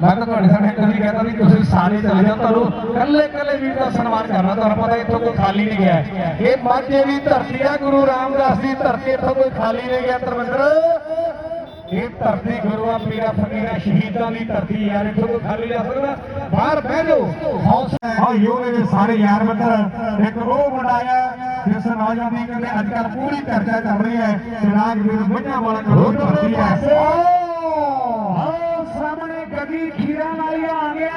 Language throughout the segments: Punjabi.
ਮੈਂ ਤਾਂ ਤੁਹਾਡੇ ਸਾਹਮਣੇ ਕਦੀ ਕਹਿੰਦਾ ਵੀ ਤੁਸੀਂ ਸਾਰੇ ਚਲੇ ਜਾਓ, ਤੁਹਾਨੂੰ ਕੱਲੇ ਕੱਲੇ ਵੀਰ ਦਾ ਸਨਮਾਨ ਕਰਨਾ, ਤੁਹਾਨੂੰ ਪਤਾ ਇੱਥੋਂ ਕੋਈ ਖਾਲੀ ਨਹੀਂ ਗਿਆ। ਇਹ ਮਾਝੇ ਦੀ ਧਰਤੀ ਆ, ਗੁਰੂ ਰਾਮਦਾਸ ਦੀ ਧਰਤੀ, ਇੱਥੋਂ ਕੋਈ ਖਾਲੀ ਨਹੀਂ ਗਿਆ, ਧਰਮਿੰਦਰ। ਇਹ ਧਰਤੀ ਗੁਰੂਆਂ ਪੀਰਾਂ ਫਕੀਰਾਂ ਸ਼ਹੀਦਾਂ ਦੀ ਧਰਤੀ ਯਾਰ ਇੱਥੋਂ ਕੋਈ ਖਾਲੀ ਜਾ ਸਕਦਾ। ਬਾਹਰ ਬਹਿ ਜਾਓ। ਹੌਸਲਾ ਆ ਯੋਗੇ ਦੇ ਸਾਰੇ ਯਾਰ ਮਿੱਤਰ, ਇੱਕ ਉਹ ਮੁੰਡਾ ਜਿਸ ਨੌਜਵਾਨ ਦੀ ਕਹਿੰਦੇ, ਅੱਜ ਕੱਲ ਪੂਰੀ ਚਰਚਾ ਚੱਲ ਰਹੀ ਹੈ ਰਾਜ ਵੀਰ ਮੁੰਡਾ ਵਾਲਾ ਕਰੋ ਧਰਤੀ ਹੈ। ਸਾਹਮਣੇ ਗੱਗੀ ਖੀਰਾ ਵਾਲੀਆਂ ਆ ਗਿਆ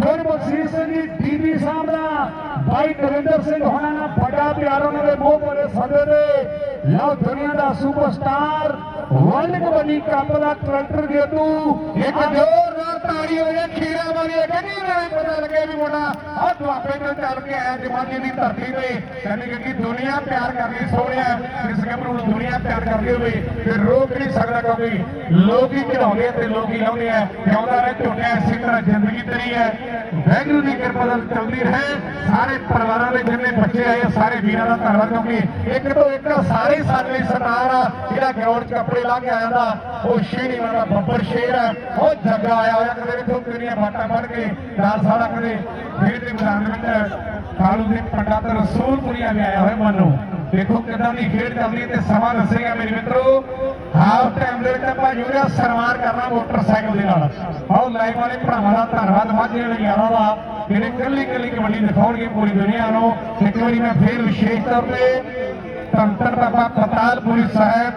ਗੁਰਬਖਸ਼ੀਸ਼ ਸਿੰਘ ਜੀ ਡੀਬੀ ਸਾਹਿਬ ਦਾ ਭਾਈ ਨਰਿੰਦਰ ਸਿੰਘ ਹੋਣਾ ਨਾਲ ਵੱਡਾ ਪਿਆਰ ਉਹਨਾਂ ਦੇ ਮੂੰਹ ਬੋਲੇ ਸਦੇ ਦੇ। ਲਓ, ਦੁਨੀਆ ਦਾ ਸੁਪਰਸਟਾਰ, ਵਰਲਡ ਕਬੱਡੀ ਕੱਪ ਦਾ ਕਰੈਕਟਰ ਜੇਤੂ ਇੱਕ ਜ਼ੋਰਦਾਰ ਤਾੜੀ ਹੋ ਖੀਰਾ ਵਾਲੀ ਕਹਿੰਦੀ ਨਾ ਪਤਾ ਲੱਗੇ ਵੀ ਮੁੰਡਾ ਆ ਦੁਆਬੇ ਤੋਂ ਚੱਲ ਕੇ ਆਇਆ ਜਮਾਨੀ ਦੀ ਧਰਤੀ ਤੇ। ਕਹਿੰਦੀ ਕਿ ਦੁਨੀਆ ਪਿਆਰ ਕਰਦੀ ਸੋਹਣਿਆ, ਇਸ ਗੱਭਰੂ ਨੂੰ ਦੁਨੀਆ ਪਿਆਰ ਕਰਦੀ ਹੋਵੇ, ਤੇ ਰੋਕ ਨਹੀਂ ਸਕਦਾ ਕਿਉਂਕਿ ਲੋਕ ਹੀ ਚੜਾਉਂਦੇ ਤੇ ਲੋਕ ਹੀ ਲਾਉਂਦੇ ਆ, ਜਿਉਂਦਾ ਰਹਿ ਝੋਟਿਆ ਇਸੇ ਤਰ੍ਹਾਂ ਜ਼ਿੰਦਗੀ ਤੇਰੀ ਹੈ। ਵੈਗਰੂ ਦੀ ਕਿਰਪਾ ਨਾਲ ਚੱਲਦੀ ਰਹੇ। ਸਾਰੇ ਪਰਿਵਾਰਾਂ ਦੇ ਜਿੰਨੇ ਬੱਚੇ ਆਏ ਸਾਰੇ ਵੀਰਾਂ ਦਾ ਧੰਨਵਾਦ ਕਿਉਂਕਿ ਇੱਕ ਤੋਂ ਇੱਕ ਸਾਰੇ ਸਾਡੇ ਲਈ ਸਰਦਾਰ ਆ, ਜਿਹੜਾ ਗਰਾਊਂਡ 'ਚ ਕੱਪੜੇ ਲਾ ਕੇ ਆਇਆ ਦਾ ਉਹ ਸ਼ੇਰੀ ਵਾਲਾ ਬੱਬਰ ਸ਼ੇਰ ਹੈ ਉਹ ਜੱਗਾ ਆਇਆ ਹੋਇਆ ਕਦੇ ਵੇਖੋ ਕਿੰਨੀਆਂ ਬਾਟਾਂ ਫੜ ਕੇ ਨਾਲ ਸਾਡਾ ਕਦੇ ਖੇਡ ਦੇ ਮੈਦਾਨ ਵਿੱਚ ਕਾਲੂ ਦੇ ਪੰਡਤ ਰਸੂਲਪੁਰੀਆ ਵੀ ਆਇਆ ਹੋਇਆ ਮੰਨੋ ਦੇਖੋ ਕਿਦਾਂ ਦੀ ਖੇਡ ਚੱਲਦੀ ਤੇ ਸਮਾਂ ਦੱਸੇਗਾ ਮੇਰੇ ਮਿੱਤਰੋ। ਹਾਫ ਟਾਈਮ ਦੇ ਵਿੱਚ ਆਪਾਂ ਜੁੜਿਆ ਸਨਮਾਨ ਕਰਨਾ ਮੋਟਰਸਾਈਕਲ ਦੇ ਨਾਲ। ਆਓ ਲਾਈਵ ਵਾਲੇ ਭਰਾਵਾਂ ਦਾ ਧੰਨਵਾਦ। ਮਾਝੇ ਵਾਲੇ ਯਾਰਾਂ ਦਾ, ਜਿਹੜੇ ਕੱਲੀ ਕੱਲੀ ਕਬੱਡੀ ਦਿਖਾਉਣਗੇ ਪੂਰੀ ਦੁਨੀਆ ਨੂੰ। ਇੱਕ ਵਾਰੀ ਮੈਂ ਫੇਰ ਵਿਸ਼ੇਸ਼ ਤੌਰ ਤੇ ਤੰਤਰ ਬਾਬਾ ਪਤਾਲਪੁਰੀ ਸਾਹਿਬ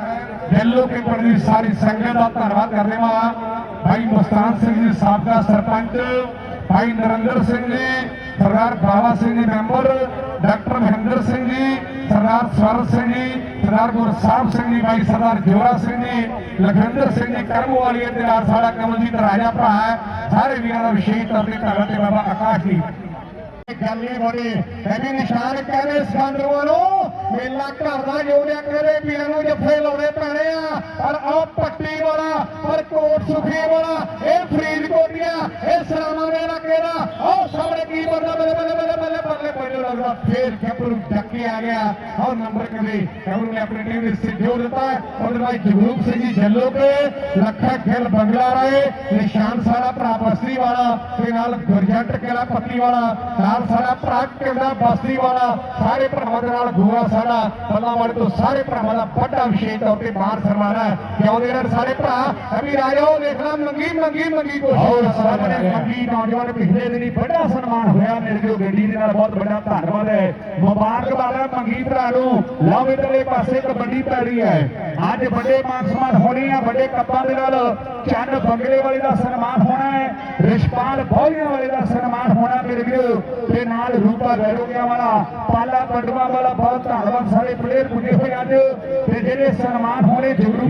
ਜੱਲੋ ਕੇ ਪਿੰਡ ਦੀ ਸਾਰੀ ਸੰਗਤ ਦਾ ਧੰਨਵਾਦ ਕਰਦੇ ਹਾਂ ਭਾਈ ਮੁਸਤਾਨ ਸਿੰਘ ਜੀ, ਸਾਬਕਾ ਸਰਪੰਚ, ਭਾਈ ਨਰਿੰਦਰ ਸਿੰਘ ਜੀ, ਸਰਦਾਰ ਬਾਵਾ ਸਿੰਘ ਜੀ ਮੈਂਬਰ, ਡਾਕਟਰ ਮਹਿੰਦਰ ਸਿੰਘ ਜੀ, ਸਰਦਾਰ ਸਵਰ ਸਿੰਘ ਜੀ, ਸਰਦਾਰ ਗੁਰਸਾਹਿਬ ਸਿੰਘ ਜੀ, ਭਾਈ ਸਰਦਾਰ ਜੋਰਾ ਸਿੰਘ ਜੀ, ਲਖਵਿੰਦਰ ਸਿੰਘ ਜੀ ਕਰਮਵਾਲੀ ਦੇ ਨਾਲ ਸਾਡਾ ਕਮਲਜੀਤ ਰਾਜਾ ਭਰਾ ਹੈ। ਸਾਰੇ ਵੀਰਾਂ ਦਾ ਵਿਸ਼ੇਸ਼ ਤੌਰ ਤੇ ਧੰਨਵਾਦ ਤੇ ਬਾਬਾ ਆਕਾਸ਼ ਜੀ। ਗੱਲੇ ਬੜੇ ਐਵੇਂ ਨਿਸ਼ਾਨ ਕਹਿੰਦੇ ਸੰਦਰੂਆਂ ਨੂੰ ਮੇਲਾ ਘਰ ਦਾ ਜੋੜਿਆ ਕਰੇ ਵੀਰਾਂ ਨੂੰ ਜੱਫੇ ਲਾਉਣੇ ਪੈਣੇ ਆ। ਪਰ ਉਹ ਪੱਟੀ ਵਾਲਾ, ਪਰ ਕੋਟ ਸੁਖੀ ਵਾਲਾ, ਇਹ ਫਰੀਦਕੋਟੀਆਂ ਇਹ ਸਰਾਵਾਂ ਦੇ ਇਲਾਕੇ ਦਾ। ਉਹ ਸਾਹਮਣੇ ਕੀ ਬੰਦਾ ਬੱਲੇ ਬੱਲੇ ਬੱਲੇ ਬੱਲੇ ਬੱਲੇ ਮੈਨੂੰ ਲੱਗਦਾ ਫੇਰ ਗੱਭਰੂ ਡੱਕੇ ਆ ਗਿਆ ਉਹ ਨੰਬਰ ਕਦੇ ਗੱਭਰੂ ਨੇ ਆਪਣੀ ਟੀਮ ਦੇ ਸੇ ਜੋੜ ਦਿੱਤਾ ਉਹਦੇ ਬਾਅਦ ਜਗਰੂਪ ਸਿੰਘ ਜੀ ਜੱਲੋ ਕੇ ਲੱਖਾ ਖੇਲ ਬੰਗਲਾ ਰਾਏ ਨਿਸ਼ਾਨ ਸਾਡਾ ਭਰਾ ਬਸਤੀ ਵਾਲਾ ਤੇ ਨਾਲ ਗੁਰਜੰਟ ਕਿਲਾ ਪੱਤੀ ਵਾਲਾ ਨਾਲ ਸਾਡਾ ਭਰਾ ਕਿੰਦਾ ਬਸਤੀ ਵਾਲਾ ਸਾਰੇ ਭਰਾਵਾਂ ਦੇ ਨਾਲ ਗੋਆ ਸਾਡਾ ਬੱਲਾ ਵਾਲੇ ਤੋਂ ਸਾਰੇ ਭਰਾਵਾਂ ਦਾ ਵੱਡਾ ਵਿਸ਼ੇਸ਼ ਤੌਰ ਤੇ ਮਾਨ ਸਨਮਾਨ ਹੈ ਕਿਉਂਦੇ ਨੇ ਸਾਰੇ ਭਰਾ ਅਭੀ ਰਾਜੋ ਦੇਖ ਲਾ ਮੰਗੀ ਮੰਗੀ ਮੰਗੀ ਕੋਸ਼ਿਸ਼ ਸਾਹਮਣੇ ਮੰਗੀ ਨੌਜਵਾਨ ਪਿਛਲੇ ਦਿਨੀ ਵੱਡਾ ਸਨਮਾਨ ਹੋਇਆ ਮੇਰੇ ਜੋ ਗੱਡੀ ਦੇ ਨਾਲ ਬਹੁਤ ਵੱਡਾ ਧੰਨਵਾਦ ਹੈ। ਮੁਬਾਰਕਬਾਦ ਹੈ ਮੰਗੀ ਭਰਾ ਨੂੰ। ਲਓ ਇਧਰਲੇ ਪਾਸੇ ਕਬੱਡੀ ਪੈ ਰਹੀ ਹੈ। ਅੱਜ ਵੱਡੇ ਮਾਨ ਸਨਮਾਨ ਹੋਣੇ ਆ, ਵੱਡੇ ਕੱਪਾਂ ਦੇ ਨਾਲ ਚੰਨ ਬੰਗਲੇ ਵਾਲੇ ਦਾ ਸਨਮਾਨ ਹੋਣਾ ਹੈ। ਰਿਸ਼ਪਾਲ ਬੌਲੀਆਂ ਵਾਲੇ ਦਾ ਸਨਮਾਨ ਹੋਣਾ ਮੇਰੇ ਵੀਰੋ। ਤੇ ਨਾਲ ਰੂਪਾ ਗੈਰੋਗਿਆ ਵਾਲਾ, ਪਾਲਾ ਪੰਡਵਾ ਵਾਲਾ, ਬਹੁਤ ਧੰਨਵਾਦ ਸਾਰੇ ਪਲੇਅਰ ਪੁੱਜੇ ਹੋਏ ਅੱਜ। ਤੇ ਜਿਹੜੇ ਸਨਮਾਨ ਹੋਣੇ, ਜ਼ਰੂਰ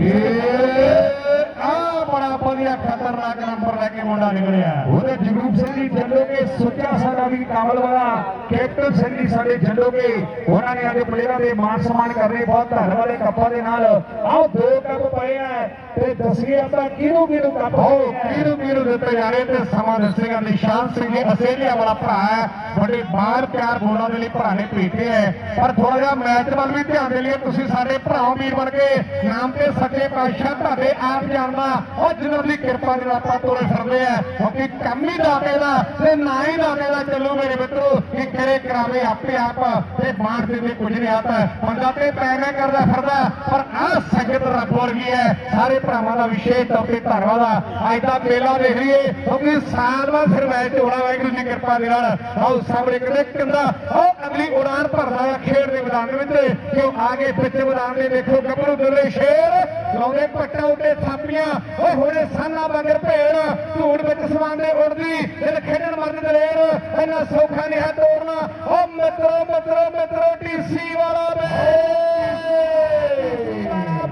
ਆ ਬੜਾ ਵਧੀਆ ਖਤਰਨਾਕ ਨੰਬਰ ਲੈ ਕੇ ਮੁੰਡਾ ਨਿਕਲਿਆ। ਉਹਦੇ ਜਗਰੂਪ ਸਿੰਘ ਜੀ ਜੱਲੋਗੇ ਸੁੱਚਾ ਸਾਡਾ ਵੀ ਕਾਮਲ ਵਾਲਾ ਕੈਪਟਨ ਸਿੰਘ ਜੀ ਸਾਡੇ ਜੱਲੋਗੇ ਉਹਨਾਂ ਨੇ ਅੱਜ ਪਲੇਅਰਾਂ ਦੇ ਮਾਨ ਸਨਮਾਨ ਕਰਨੇ ਬਹੁਤ ਧੰਨਵਾਦ ਹੈ ਕੱਪਾਂ ਦੇ ਨਾਲ। ਆਓ ਦੋ ਕੱਪ ਪਏ ਆ ਤੇ ਦੱਸੀਏ ਆਪਾਂ ਕਿਹਨੂੰ ਕਿਹਨੂੰ ਕੱਪ ਹੋ ਕਿਹਨੂੰ ਕਿਹਨੂੰ ਦਿੱਤੇ ਜਾ ਰਹੇ ਤੇ ਸਮਾਂ ਦੱਸੇਗਾ। ਨਿਸ਼ਾਨ ਸਿੰਘ ਜੀ ਅਸੇਲੀਆ ਵਾਲਾ ਭਰਾ ਹੈ। ਬੜੇ ਬਾਹਰ ਪਿਆਰ ਬੋਲਾਂ ਦੇ ਲਈ ਭਰਾ ਨੇ ਭੇਜੇ ਹੈ ਪਰ ਥੋੜਾ ਜਿਹਾ ਮੈਚ ਵੱਲ ਵੀ ਧਿਆਨ ਦੇ ਲਈ ਤੁਸੀਂ ਸਾਡੇ ਭਰਾ ਵੀਰ ਬਣ ਕੇ ਨਾਮ ਤੇ ਸੱਚੇ ਪਾਤਸ਼ਾਹ ਤੁਹਾਡੇ ਆਪ ਜਾਣਦਾ। ਉਹ ਜਿਨ੍ਹਾਂ ਦੀ ਕਿਰਪਾ ਦੇ ਨਾਲ ਆਪਾਂ ਤੋਰੇ ਫਿਰਦੇ ਆ। ਕਿਉਂਕਿ ਕੰਮ ਹੀ ਦਾਤੇ ਦਾ, ਤੇ ਨਾ ਹੀ ਦਾਤੇ ਦਾ। ਚੱਲੋ ਮੇਰੇ ਮਿੱਤਰੋ। ਕਿ ਕਰੇ ਕਰਾਵੇ ਆਪੇ ਆਪ ਤੇ ਬਾਣ ਦੇ ਤੇ ਕੁਝ ਨਹੀਂ ਆਤਾ ਬੰਦਾ ਤੇ ਪੈਵੇਂ ਕਰਦਾ ਫਿਰਦਾ, ਪਰ ਆਹ ਸੰਗਤ ਰੱਬ ਵਰਗੀ ਹੈ। ਸਾਰੇ ਭਰਾਵਾਂ ਦਾ ਵਿਸ਼ੇਸ਼ ਤੌਰ ਤੇ ਧੰਨਵਾਦ ਆ। ਅੱਜ ਦਾ ਮੇਲਾ ਦੇਖ ਲਈਏ ਕਿਉਂਕਿ ਸਾਲ ਬਾਅਦ ਫਿਰ ਮੈਚ ਹੋਣਾ ਵਾਹਿਗੁਰੂ ਦੀ ਕਿਰਪਾ ਦੇ ਨਾਲ। ਆਓ ਸਾਹਮਣੇ ਕਿਤੇ ਕਿੰਦਾ ਉਹ ਅਗਲੀ ਉਡਾਨ ਭਰਦਾ ਆ ਖੇਡ ਦੇ ਮੈਦਾਨ ਦੇ ਵਿੱਚ। ਕਿ ਉਹ ਗਏ ਪਿੱਛੇ ਮੈਦਾਨ ਦੇ ਦੇਖੋ, ਗੱਭਰੂ ਦੁੱਲੇ ਸ਼ੇਰ, ਲਾਉਂਦੇ ਪੱਟਾਂ ਉੱਤੇ ਥਾਪੀਆਂ। ਓਏ ਹੋਣੇ ਸਾਨਾ ਬੰਗਰ ਭੇੜ, ਧੂੜ ਵਿੱਚ ਸਮਾਉਂਦੇ ਉੜਦੀ ਦਿਲ ਖੇਡਣ ਮਰਨ ਦਲੇਰ ਇੰਨਾ ਸੌਖਾ ਨਹੀਂ ਹੈ ਤੋੜਨਾ ਓ ਮਿੱਤਰੋ ਮਿੱਤਰੋ ਮਿੱਤਰੋ ਟੀਸੀ ਵਾਲਾ ਬੇ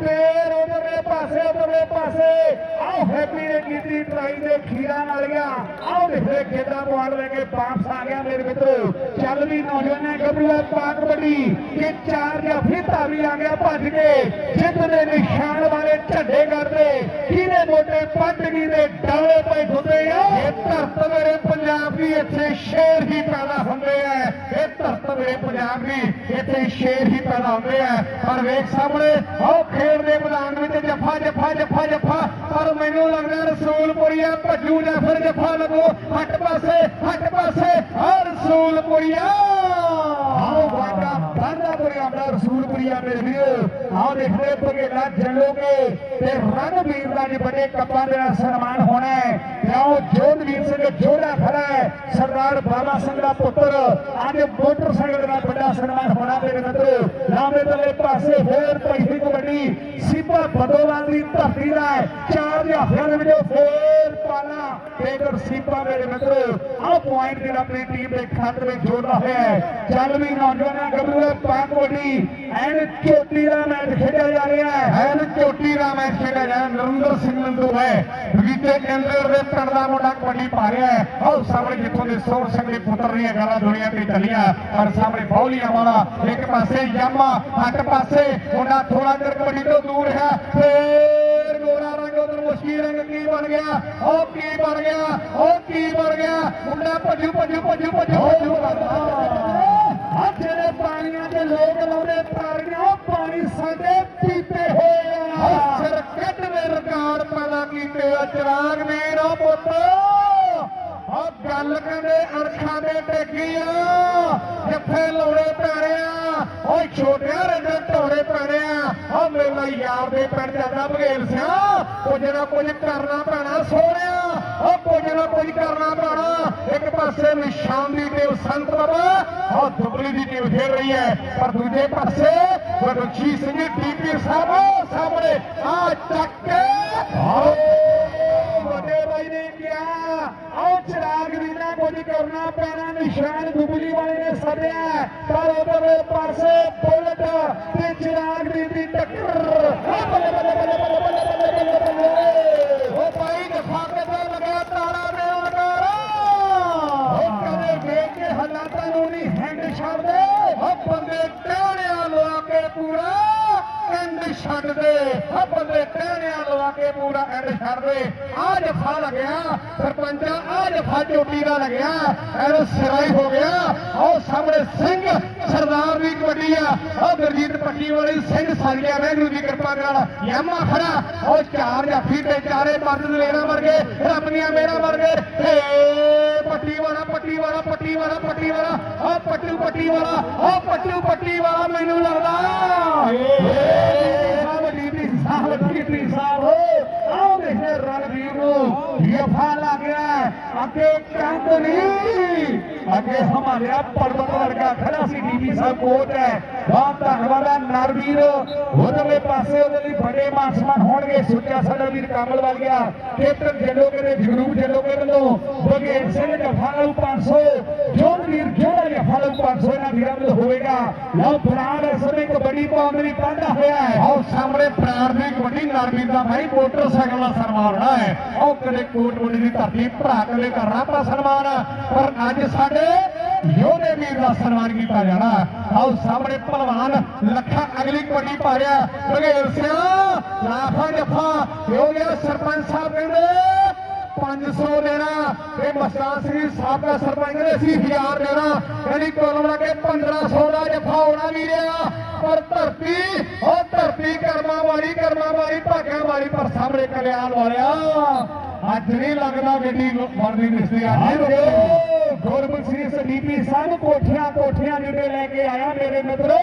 ਬੇਰ ਉਧਰਲੇ ਪਾਸੇ ਉਧਰਲੇ ਪਾਸੇ। ਆਓ ਹੈਪੀ ਨੇ ਕੀਤੀ ਟਰਾਈ ਦੇ ਖੀਰਾਂ ਵਾਲੀਆਂ। ਆਓ ਦੇਖਦੇ ਖੇਡਾਂ ਪੁਆੜ ਲੈ ਕੇ ਵਾਪਸ ਆ ਗਿਆ ਮੇਰੇ ਮਿੱਤਰੋ। ਚੱਲ ਵੀ ਨੌਜਵਾਨਾਂ ਗੱਭਰੂ ਪਾਕ ਵੱਡੀ ਕਿ ਚਾਰ ਜਾਂ ਫਿੱਤਾ ਵੀ ਆ ਗਿਆ ਭੱਜ ਕੇ। ਜਿੱਤ ਦੇ ਨਿਸ਼ਾਨ ਵਾਲੇ ਝੰਡੇ ਕਰਦੇ ਕਿਹਦੇ ਮੋਟੇ ਪੱਟਗੀ ਦੇ ਡਾਲੇ ਪਏ ਹੁੰਦੇ ਆ? ਇਹ ਧਰਤ ਮੇਰੇ ਪੰਜਾਬ ਦੀ ਇੱਥੇ ਸ਼ੇਰ ਹੀ ਪੈਦਾ ਹੁੰਦੇ ਆ। ਇਹ ਧਰਤ ਮੇਰੇ ਪੰਜਾਬ ਦੀ ਇੱਥੇ ਸ਼ੇਰ ਹੀ ਪੈਦਾ ਹੁੰਦੇ ਆ। ਪਰ ਵੇਖ ਸਾਹਮਣੇ, ਆਓ ਖੇਡ ਦੇ ਮੈਦਾਨ ਵਿੱਚ ਜੱਫਾ ਜੱਫਾ ਜੱਫਾ ਜੱਫਾ। ਪਰ ਮੈਨੂੰ ਲੱਗਦਾ ਰਸੂਲਪੁਰੀ ਰਸੂਲਪੁਰੀਆ ਭੱਜੂ ਜਾਫਰ ਜਫਾ ਲਗੋ, ਹੱਟ ਪਾਸੇ ਹੱਟ ਪਾਸੇ ਆ ਰਸੂਲਪੁਰੀਆ। ਆਓ ਵਾਡਾ ਵਾਡਾ ਬਰਿਆਦਾ ਰਸੂਲਪੁਰੀਆ ਮੇਰੇ ਵੀਰੋ ਆਓ ਦੇਖਦੇ ਭਗੇਲਾ ਜਲੋਗੇ ਤੇ ਰਣਵੀਰ ਦਾ ਜੀ ਕੱਪਾਂ ਦੇ ਨਾਲ ਸਨਮਾਨ ਹੋਣਾ ਹੈ, ਤੇ ਜੋਧਵੀਰ ਸਿੰਘ ਜੋੜਾ ਖੜਾ ਹੈ, ਸਰਦਾਰ ਬਾਬਾ ਸਿੰਘ ਦਾ ਪੁੱਤਰ, ਅੱਜ ਮੋਟਰਸਾਈਕਲ ਦੇ ਵੱਡਾ ਸਨਮਾਨ ਹੋਣਾ ਮੇਰੇ ਮਿੱਤਰੋ। ਲਾਵੇਂ ਦਲੇ ਪਾਸੇ ਫੇਰ ਪਹਿਲੀ ਕਬੱਡੀ, ਸੀਪਾ ਬਦੋਵਾਲ ਦੀ ਧਰਤੀ ਦਾ ਚਾਰ ਜਹਾਜ਼ਾਂ ਦੇ ਵਿੱਚ ਫੇਰ ਪਾਲਾ। ਟੇਕਰ ਸੀਪਾ ਮੇਰੇ ਮਿੱਤਰੋ, ਆਹ ਪੁਆਇੰਟ ਜਿਹੜਾ ਆਪਣੀ ਟੀਮ ਦੇ ਖਾਤੇ ਵਿੱਚ ਜੋੜਦਾ ਹੋਇਆ ਹੈ। ਚੱਲ ਵੀ ਨੌਜਵਾਨਾਂ ਗੱਭਰੂ ਦਾ ਪਾਕ ਕਬੱਡੀ ਐਨ ਚੋਟੀ ਦਾ ਮੈਚ ਖੇਡਿਆ ਜਾ ਰਿਹਾ ਹੈ। ਐਨ ਝੋਟੀ ਦਾ ਮੈਚ ਖੇਡਿਆ ਜਾ ਨਰਿੰਦਰ ਸਿੰਘ ਨੰਦੂ ਹੈ ਬਗੀਚੇ ਕੇਂਦਰ ਦੇ ਪਿੰਡ ਦਾ ਮੁੰਡਾ ਕਬੱਡੀ ਪਾ ਰਿਹਾ ਹੈ। ਆਹ ਸਾਹਮਣੇ ਜਿੱਥੋਂ ਦੇ ਸੋਹਣ ਸਿੰਘ ਦੇ ਪੁੱਤਰ ਦੀਆਂ ਗੱਲਾਂ ਦੁਨੀਆ ਤੇ ਚੱਲੀਆਂ ਪਰ ਸਾਹਮਣੇ ਬੌਲੀਆਂ ਵਾਲਾ ਇੱਕ ਪਾਸੇ ਯਾਮਾ ਹੱਟ ਪਾਸੇ ਮੁੰਡਾ ਥੋੜਾ ਜਿਹਾ ਕਬੱਡੀ ਤੋਂ ਦੂਰ ਹੈ ਫੇਰ ਗੋਰਾ ਰੰਗ ਉਧਰ ਮੁਸ਼ਕੀ ਰੰਗ ਕੀ ਬਣ ਗਿਆ? ਉਹ ਕੀ ਬਣ ਗਿਆ? ਉਹ ਕੀ ਬਣ ਗਿਆ? ਮੁੰਡਾ ਭੱਜੂ ਭੱਜੂ ਭੱਜੂ ਭੱਜੂ ਭੱਜੂ। ਆ ਜਿਹੜੇ ਪਾਣੀਆਂ ਦੇ ਲੋਕ ਲਾਉਂਦੇ ਤਾਰੀਆਂ ਉਹ ਪਾਣੀ ਸਾਡੇ ਪੀਤੇ ਹੋਏ ਆ। ਸਰਕਟ ਦੇ ਰਿਕਾਰਡ ਪੈਦਾ ਕੀਤੇ ਆ ਚਿਰਾਗ ਵੀਰ ਉਹ ਪੁੱਤ। ਆ ਗੱਲ ਕਹਿੰਦੇ ਅਰਖਾਂ ਦੇ ਟੇਕੀ ਆ। ਜਿੱਥੇ ਲੋੜੇ ਪੈਣਿਆ ਓਏ ਛੋਟਿਆਂ ਰੰਗ ਢੋੜੇ ਪੈਣਿਆ ਆ। ਮੇਰਾ ਯਾਰ ਦੇ ਪਿੰਡ ਜਾਂਦਾ ਸਿਆ। ਕੁਝ ਨਾ ਕੁਝ ਕਰਨਾ ਪੈਣਾ ਸੋਹਣਿਆ ਉਹ ਕੁਝ ਨਾ ਕੁਝ ਕਰਨਾ ਪੈਣਾ ਇੱਕ ਪਾਸੇ ਨਿਸ਼ਾਨ ਦੀ ਟੀਮ ਸੰਤ ਬਾਬਾ ਔਰ ਦੁਬਲੀ ਦੀ ਟੀਮ ਖੇਡ ਰਹੀ ਹੈ। ਪਰ ਦੂਜੇ ਪਾਸੇ ਗੁਰਜੀ ਸਿੰਘ ਟੀਪੀ ਸਾਹਿਬ ਸਾਹਮਣੇ ਆ ਚੱਕ ਕੇ। ਵੱਡੇ ਬਾਈ ਨੇ ਕਿਹਾ ਆਓ ਚਿਰਾਗ ਦੀ ਨਾ ਕੁਝ ਕਰਨਾ ਪੈਣਾ ਨਿਸ਼ਾਨ ਦੁਬਲੀ ਵਾਲੇ ਨੇ ਸੱਦਿਆ। ਪਰ ਉਧਰਲੇ ਪਾਸੇ ਬੁਲਟ ਤੇ ਚਿਰਾਗ ਦੀ ਟੱਕਰ। ਬੱਲੇ ਬੱਲੇ ਬੱਲੇ ਬੱਲੇ ਬੱਲੇ ਪੂਰਾ ਐਂਡ ਛੱਡ ਦੇ ਆ ਜਫਾ ਲੱਗਿਆ, ਸਰਪੰਚਾ ਆ ਜਫਾ ਚੋਟੀ ਦਾ ਲੱਗਿਆ। ਐਨ ਸਿਰਾਈ ਹੋ ਗਿਆ। ਉਹ ਸਾਹਮਣੇ ਸਿੰਘ, ਸਰਦਾਰ ਦੀ ਕਬੱਡੀ ਆ। ਉਹ ਗੁਰਜੀਤ ਪੱਟੀ ਵਾਲੀ ਸਿੰਘ ਸਾਲੀਆ ਵੈਗਰੂ ਦੀ ਕਿਰਪਾ ਨਾਲ ਯਾਮਾ ਖੜਾ। ਉਹ ਚਾਰ ਜਾਫੀ ਤੇ ਚਾਰੇ ਪੰਜ ਲੈਣਾ ਵਰਗੇ, ਰੱਬ ਦੀਆਂ ਮੇਰਾ ਵਰਗੇ। ਏ ਪੱਟੀ ਵਾਲਾ ਪੱਟੀ ਵਾਲਾ ਪੱਟੀ ਵਾਲਾ ਪੱਟੀ ਵਾਲਾ। ਆ ਪੱਟੂ ਪੱਟੀ ਵਾਲਾ ਆ ਪੱਟੂ ਪੱਟੀ ਵਾਲਾ ਮੈਨੂੰ ਲੱਗਦਾ। ਰਣਵੀਰ ਨੂੰ। ਯਫਾ ਲੱਗ आगे कैंप नहीं ਵੀਰ ਕਾਮਲ ਹੋਵੇਗਾ। ਇਸ ਸਮੇਂ ਹੋਇਆ ਸਾਹਮਣੇ ਪ੍ਰਾਣ ਨੇ ਕਬੱਡੀ ਦਾ ਭਾਈ ਮੋਟਰਸਾਈਕਲ ਦਾ ਸਰਵਾਰਣਾ ਹੈ। ਉਹ ਕਦੇ ਕੋਟਮੰਡੀ ਦੀ ਧਰਤੀ ਭਰਾ ਕਦੇ ਕਰਨਾ ਪਾ ਸਨਮਾਨ ਪਰ ਅੱਜ ਸਾਡੇ ਯੋਧੇ ਵੀਰ ਦਾ ਸਨਮਾਨ ਕੀਤਾ ਜਾਣਾ। ਆਓ ਸਾਹਮਣੇ ਪਹਿਲਵਾਨ ਲੱਖਾ ਅਗਲੀ ਕਬੱਡੀ ਪਾ ਰਿਹਾ ਬਗੇਲ ਸਿਆ, ਲਾਫਾ ਜਫਾ ਹੋ ਸਰਪੰਚ ਸਾਹਿਬ ਕਹਿੰਦੇ 500 ਦੇਣਾ। ਤੇ ਮਸਤਾਨ ਸਿੰਘ ਸਾਬਕਾ ਸਰਪੰਚ ਨੇ ਸੀ 1000 ਦੇਣਾ। ਕਹਿੰਦੀ ਕੁੱਲ ਮਿਲਾ ਕੇ 1500 ਦਾ ਜਫਾ ਹੋਣਾ ਰਿਹਾ ਪਰ ਧਰਤੀ, ਉਹ ਧਰਤੀ ਕਰਮਾਂ ਵਾਲੀ ਕਰਮਾਂ ਵਾਲੀ, ਭਾਗਾਂ ਵਾਲੀ, ਪਰ ਸਾਹਮਣੇ ਕਲਿਆਣ ਵਾਲਿਆ। ਅੱਜ ਨਹੀਂ ਲੱਗਦਾ ਗੱਡੀ ਵਰਦੀ ਦਿਸਦੀ ਆ। ਗੁਰਮੁਖ ਸਿੰਘ ਸਦੀਪੀ ਸਾਹਿਬ ਕੋਠੀਆਂ ਕੋਠੀਆਂ ਜਿਹੜੇ ਲੈ ਕੇ ਆਇਆ ਮੇਰੇ ਮਿੱਤਰੋ,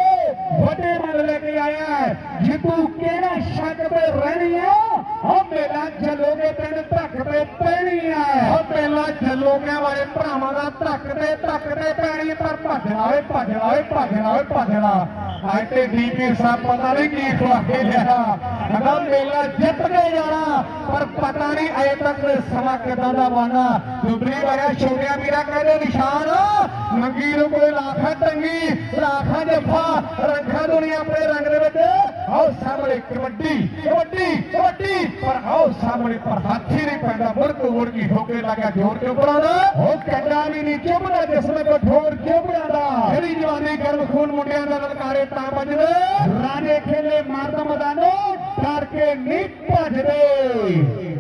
ਵੱਡੇ ਮਨ ਲੈ ਕੇ ਆਇਆ ਹੈ। ਤੂੰ ਕਿਹੜਾ ਸ਼ੱਕ ਤੇ ਰਹਿਣੀ ਆ? ਉਹ ਮੇਰਾ ਜਲੋਗੇ ਪਿੰਡ ਧੱਕ ਤੇ ਪੈਣੀ ਆ। ਉਹ ਪਹਿਲਾਂ ਜਲੋਗਿਆਂ ਵਾਲੇ ਭਰਾਵਾਂ ਦਾ ਧੱਕ ਤੇ ਧੱਕ ਤੇ ਪੈਣੀ ਪਰ ਭੱਜਣਾ ਓਏ ਭੱਜਣਾ ਓਏ ਭੱਜਣਾ ਓਏ ਭੱਜਣਾ ਅੱਜ ਤੇ ਡੀਪੀ ਸਾਹਿਬ ਪਤਾ ਨਹੀਂ ਕੀ ਖਵਾ ਕੇ ਲਿਆ। ਕਹਿੰਦਾ ਮੇਲਾ ਜਿੱਤ ਕੇ ਜਾਣਾ, ਪਰ ਪਤਾ ਨਹੀਂ ਅਜੇ ਤੱਕ ਸਮਾਂ ਕਿਦਾਂ ਦਾ ਬਾਣਾ ਦੁਬਲੀ ਵਾਲਿਆ ਛੋਟਿਆ ਵੀਰਾ ਕਹਿੰਦੇ ਨਿਸ਼ਾਨ, ਨੰਗੀ ਨੂੰ ਕੋਈ ਲਾਖਾ ਟੰਗੀ, ਲਾਖਾ ਜੱਫਾ ਰੱਖਾ ਦੁਨੀਆ ਆਪਣੇ ਰੰਗ ਦੇ ਵਿੱਚ। ਆਓ ਸਾਹਮਣੇ ਕਬੱਡੀ ਕਬੱਡੀ ਕਬੱਡੀ। ਪਰ ਆਓ ਸਾਹਮਣੇ ਪਰ ਹਾਥੀ ਨਹੀਂ ਪੈਂਦਾ। ਮੁਰਕ ਮੁੜ ਕੀ ਠੋਕੇ ਲੱਗਾ ਜੋਰ ਕਿਉਂ ਬਣਾਉਣਾ ਉਹ ਕੰਡਾ ਵੀ ਨਹੀਂ ਚੁੱਭਦਾ ਜਿਸਮ ਕਠੋਰ ਠੋਰ ਕਿਉਂ ਬਣਾਉਣਾ ਗਰਮ ਖੂਨ ਮੁੰਡਿਆਂ ਦਾ ਲਲਕਾਰੇ ਤਾਂ ਵੱਜਦੇ ਰਾਜੇ ਖੇਲੇ ਮਰਦ ਮੈਦਾਨੋਂ, ਡਰ ਕੇ ਨਹੀਂ ਭੱਜਦੇ।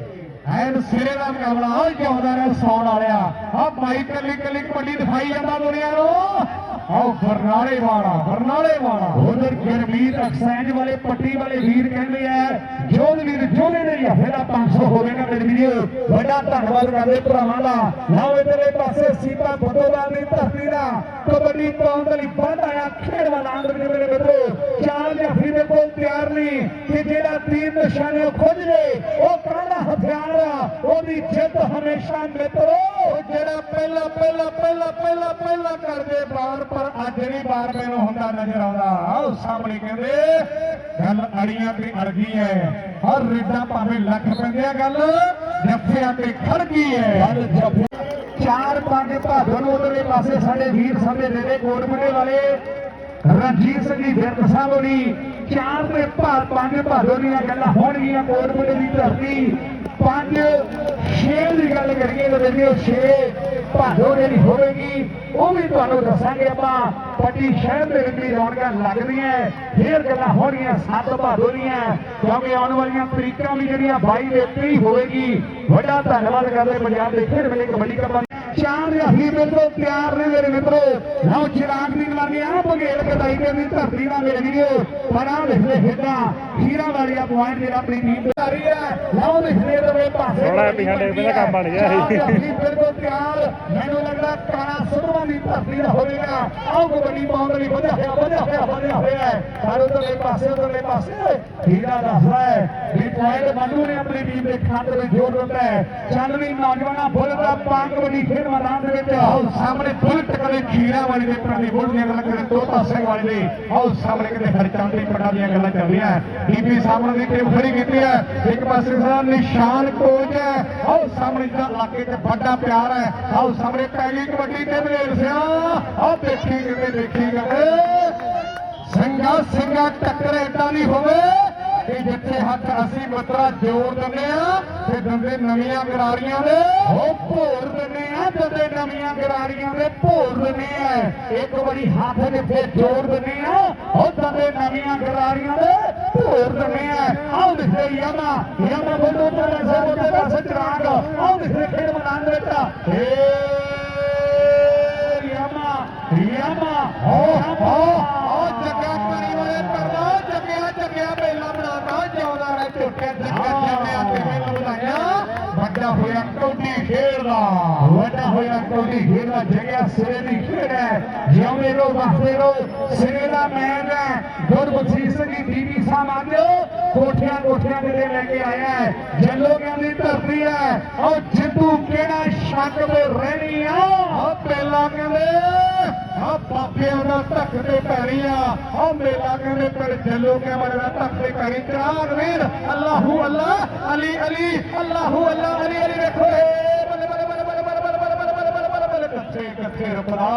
ਐਨ ਸਿਰੇ ਦਾ ਮੁਕਾਬਲਾ ਆ ਜਿਉਂਦਾ ਨੇ ਸੌਣ ਵਾਲਿਆ? ਆ ਬਾਈ ਕੱਲੀ ਕੱਲੀ ਕਬੱਡੀ ਦਿਖਾਈ ਜਾਂਦਾ ਦੁਨੀਆ ਨੂੰ। ਆਓ ਬਰਨਾਲੇ ਵਾਲਾ ਬਰਨਾਲੇ ਵਾਲਾ। ਉਧਰ ਗਰਮੀਤ ਐਕਸਚੇਂਜ ਵਾਲੇ ਪੱਟੀ ਵਾਲੇ ਵੀਰ ਕਹਿੰਦੇ ਆ ਜੋਧ ਵੀਰ ਜੋਧੇ ਦੇ ਹਫੇ ਦਾ 500 ਹੋਵੇਗਾ ਮੇਰੇ ਵੀਰੋ। ਵੱਡਾ ਧੰਨਵਾਦ ਕਰਦੇ ਭਰਾਵਾਂ ਦਾ। ਲਓ ਇਧਰਲੇ ਪਾਸੇ ਸੀਤਾ ਫਤੋਵਾਲ ਦੀ ਧਰਤੀ ਦਾ ਕਬੱਡੀ ਪਾਉਣ ਦੇ ਲਈ ਵੱਧ ਆਇਆ ਖੇਡ ਮੈਦਾਨ ਦੇ ਵਿੱਚ ਮੇਰੇ ਮਿੱਤਰੋ। ਚਾਰ ਜਾਫੀ ਦੇ ਕੋਲ ਤਿਆਰ ਨਹੀਂ ਕਿ ਜਿਹੜਾ ਤੀਰ ਨਿਸ਼ਾਨੇ ਉਹ ਖੁੱਝ ਜੇ ਉਹ ਕਾਹਦਾ ਹਥਿਆਰ ਆ? ਉਹਦੀ ਜਿੱਤ ਹਮੇਸ਼ਾ ਮਿੱਤਰੋ। ਜਿਹੜਾ ਪਹਿਲਾ ਪਹਿਲਾ ਪਹਿਲਾ ਪਹਿਲਾ ਪਹਿਲਾ ਕਰਦੇ ਬਾਰ ਪਰ ਅੱਜ ਨਹੀਂ ਬਾਰ ਮੈਨੂੰ ਹੁੰਦਾ ਨਜ਼ਰ ਆਉਂਦਾ। ਆਓ ਸਾਹਮਣੇ ਕਹਿੰਦੇ ਗੱਲ ਅੜੀਆਂ ਤੇ ਅੜ ਗਈ ਹੈ ਹਰ ਰਿੱਡਾ ਭਾਵੇਂ ਲੱਖ ਪੈਂਦੇ ਆ ਗੱਲ ਜੱਫਿਆਂ ਤੇ ਖੜ ਗਈ ਹੈ ਗੱਲ ਜੱਫੇ ਚਾਰ ਪੰਜ ਭਾਦੋਂ ਨੂੰ ਉਧਰਲੇ ਪਾਸੇ ਸਾਡੇ ਵੀਰ ਸਾਡੇ ਨੇੜੇ ਕੋਟਮੰਡੇ ਵਾਲੇ ਰਣਜੀਤ ਸਿੰਘ ਜੀ ਵਿਰਕ ਸਾਹਿਬ ਹੋਣੀ ਚਾਰ ਭਾਰ ਪੰਜ ਭਾਦੋ ਦੀਆਂ ਗੱਲਾਂ ਹੋਣਗੀਆਂ ਕੋਟਮੰਡੇ ਦੀ ਧਰਤੀ। ਪੰਜ, ਛੇ ਦੀ ਗੱਲ ਕਰੀਏ ਤਾਂ ਦੇਖਿਓ ਛੇ ਭਾਦੋਂ ਜਿਹੜੀ ਹੋਵੇਗੀ। ਉਹ ਵੀ ਤੁਹਾਨੂੰ ਦੱਸਾਂਗੇ ਆਪਾਂ ਪੱਟੀ ਸ਼ਹਿਰ ਦੇ ਵਿੱਚ ਵੀ ਰੌਣਕਾਂ ਲੱਗਦੀਆਂ ਫੇਰ ਗੱਲਾਂ ਹੋਣਗੀਆਂ ਸੱਤ ਭਾਦੋਂ ਦੀਆਂ। ਕਿਉਂਕਿ ਆਉਣ ਵਾਲੀਆਂ ਤਰੀਕਾਂ ਵੀ ਜਿਹੜੀਆਂ 22 ਦੇ 23 ਹੋਵੇਗੀ। ਵੱਡਾ ਧੰਨਵਾਦ ਕਰਦੇ ਪੰਜਾਬ ਦੇ ਖੇਡ ਮੇਲੇ ਕਬੱਡੀ ਕੱਪਾਂ ਚਾਰ ਦੇ ਅਖੀਰ ਮਿੱਤਰੋ ਪਿਆਰ ਨੇ ਮੇਰੇ ਮਿੱਤਰੋ। ਲਓ ਚਿਰਾਗ ਦੀ ਗਲਾਨੀ ਆ ਬਗੇਲ ਕਦਾਈ ਦੇ ਦੀ ਧਰਤੀ ਦਾ ਮੇਰੇ ਵੀਰੋ। ਪਰਾਂ ਲਿਖਦੇ ਖੇਡਾਂ ਹੀਰਾ ਵਾਲੀਆ ਪੁਆਇੰਟ ਜਿਹੜਾ ਆਪਣੀ ਟੀਮ ਤੇ ਆ ਰਹੀ ਹੈ। ਲਓ ਲਿਖਦੇ ਦੇ ਪਾਸੇ ਥੋੜ੍ਹਾ ਵੀ ਸਾਡੇ ਇਹਦਾ ਕੰਮ ਬਣ ਗਿਆ ਦੇ ਅਖੀਰ ਬਿਲਕੁਲ ਤਿਆਰ ਮੈਨੂੰ ਲੱਗਦਾ ਕਾਣਾ ਸੁਧਰਵਾਂ ਦੀ ਧਰਤੀ ਦਾ ਹੋਵੇਗਾ ਆਓ ਕਬੱਡੀ ਪਾਉਣ ਦੇ ਲਈ ਵਧਿਆ ਹੋਇਆ ਵਧਿਆ ਹੋਇਆ ਵਧਿਆ ਹੋਇਆ ਸਾਰੇ ਉਧਰਲੇ ਪਾਸੇ ਉਧਰਲੇ ਪਾਸੇ ਹੀਰਾ ਦੱਸਦਾ ਹੈ ਵੀ ਪੁਆਇੰਟ ਮੰਨੂ ਨੇ ਆਪਣੀ ਟੀਮ ਦੇ ਖਾਤੇ ਵਿੱਚ ਜੋੜ ਦਿੱਤਾ ਹੈ। ਚਾਨਣੀ ਨੌਜਵਾਨਾਂ ਬੁੱਲ ਦਾ ਪਾਂ ਕਬੱਡੀ ਖੇਡ ਮੈਦਾਨ ਦੇ ਵਿੱਚ ਆਓ ਸਾਹਮਣੇ ਬੁਲਟ ਕਦੇ ਖੀਰਾ ਵਾਲੀ ਦੇ ਪ੍ਰਾਣੀ ਬੁੱਲ ਦੀਆਂ ਗੱਲਾਂ ਕਦੇ ਤੋਤਾ ਸਿੰਘ ਵਾਲੀ ਦੇ। ਆਓ ਸਾਹਮਣੇ ਕਿਤੇ ਹਰਚੰਦ ਦੀ ਪਟਾ ਦੀਆਂ ਗੱਲਾਂ ਚੱਲ ਰਹੀਆਂ। ਡੀਪੀ ਸਾਹਮਣੇ ਦੀ ਟੀਮ ਖੜੀ ਕੀਤੀ ਹੈ। ਇੱਕ ਪਾਸੇ ਸਾਡਾ ਨਿਸ਼ਾਨ ਕੋਚ ਹੈ। ਆਓ ਸਾਹਮਣੇ ਦਾ ਇਲਾਕੇ 'ਚ ਵੱਡਾ ਪਿਆਰ ਹੈ। ਆਓ ਸਾਹਮਣੇ ਪੈ ਗਈ ਕਬੱਡੀ ਤੇ ਬਲੇਲ ਸਿਆ। ਆਓ ਦੇਖੀ ਕਿਤੇ ਦੇਖੀ ਕਿਤੇ ਸਿੰਘਾ ਸਿੰਘਾ ਟੱਕਰ ਏਦਾਂ ਨਹੀਂ ਹੋਵੇ ਕਿ ਜਿੱਥੇ ਹੱਥ ਅਸੀਂ ਮਤਰਾ ਜੋੜ ਦਿੰਦੇ ਆ ਤੇ ਦੰਦੇ ਨਵੀਆਂ ਗਰਾਰੀਆਂ ਦੇ ਉਹ ਭੋਰ ਦਿੰਦੇ ਆ ਜਦੋਂ ਨਵੀਆਂ ਗਰਾਰੀਆਂ ਦੇ ਭੋਰ ਦਿੰਦੇ ਆ। ਇੱਕ ਵਾਰੀ ਹੱਥ ਜਿੱਥੇ ਜੋੜ ਦਿੰਦੇ ਆ। ਉਹ ਦੰਦੇ ਨਵੀਆਂ ਗਰਾਰੀਆਂ ਦੇ ਭੋਰ ਦਿੰਦੇ ਆ। ਆਓ ਦਿਖਦੇ ਯਮਾ। ਯਮਾ ਬੋਲੋ ਤੇ ਰਸੇ ਬੋਲੋ ਪਾਸੇ ਚਰਾਗ ਆਓ ਦਿਖਦੇ ਖੇਡ ਮੈਦਾਨ ਦੇ ਵਿੱਚ ਏ ਯਮਾ ਯਮਾ ਓ ਓ ਓ ਜੱਗਾ ਕਰੀ ਵਾਲੇ ਕਰਦਾ ਜੱਗਿਆ ਜੱਗਿਆ ਮੇਲਾ ਬਣਾਤਾ। ਜਿਉਂਦਾ ਰਹਿ ਝੁੱਟਿਆ ਜੱਗਾ ਜੱਗਿਆ ਤੇ ਮੇਲਾ ਬਣਾਇਆ। ਵੱਡਾ ਹੋਇਆ ਕੌਡੀ ਖੇਡਦਾ ਹੋਇਆ ਕੌਡੀ ਖੇਡਦਾ ਜਗਿਆ ਸਿਰੇ ਦੀ ਖੇਡ ਹੈ। ਜਿਉਂਦੇ ਰੋ ਵਸਦੇ ਰੋ ਸਿਰੇ ਦਾ ਮੈਚ ਹੈ। ਗੁਰਬਖਸ਼ੀਸ਼ ਸਿੰਘ ਜੀ ਬੀਬੀ ਸਾਹਿਬ ਆ ਕੋਠਿਆਂ ਕੋਠਿਆਂ ਦੇ ਲੈ ਕੇ ਆਇਆ ਹੈ। ਜੱਲੋ ਕਹਿੰਦੀ ਧਰਤੀ ਹੈ। ਉਹ ਜਿੱਦੂ ਕਿਹੜਾ ਸ਼ੱਕ ਤੇ ਰਹਿਣੀ ਆ? ਆ ਪਹਿਲਾ ਕਹਿੰਦੇ ਆ ਬਾਬਿਆਂ ਦਾ ਧੱਕ ਤੇ ਪੈਰੀ ਆ। ਆ ਮੇਲਾ ਕਹਿੰਦੇ ਪਰ ਜੱਲੋ ਕੇ ਮਰੇ ਦਾ ਧੱਕ ਤੇ ਪੈਰੀ ਚਰਾਗ ਵੀਰ, ਅੱਲਾਹੂ ਅੱਲਾ, ਅਲੀ ਅਲੀ, ਅੱਲਾਹੂ ਅੱਲਾ, ਅਲੀ ਅਲੀ ਵੇਖੋ ਏ ਬੱਲੇ ਬੱਲੇ ਰੁਕਦਾ